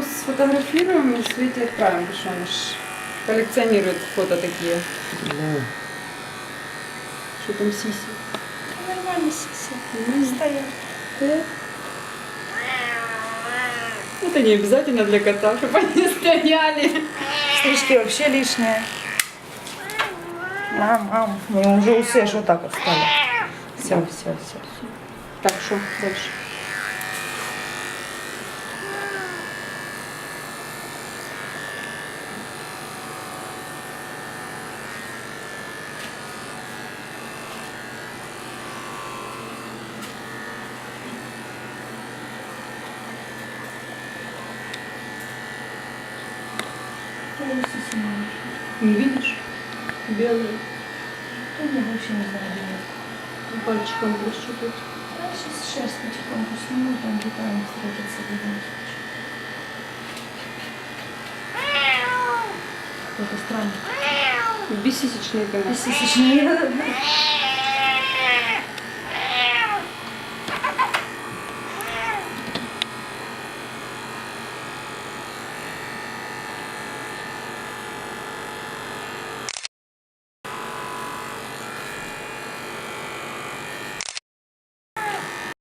папу сфотографируем и Свете отправим, потому что он ж коллекционирует фото такие. Да. Что там сиси? Нормально сиси. М. Стоят. Да. Это не обязательно для кота, чтобы они стояли. Стрижки вообще лишние. Мам, мам. У него уже аж вот так вот стали. Все, все, все. Так, что дальше? Не видишь? Белый. Я вообще не знаю, где нет. Пальчиком прищупать. Я сейчас шерсть потихоньку сниму, там где-то они встретятся в любом случае. Какой-то странный. Бессисечный ты у нас. Сисечные.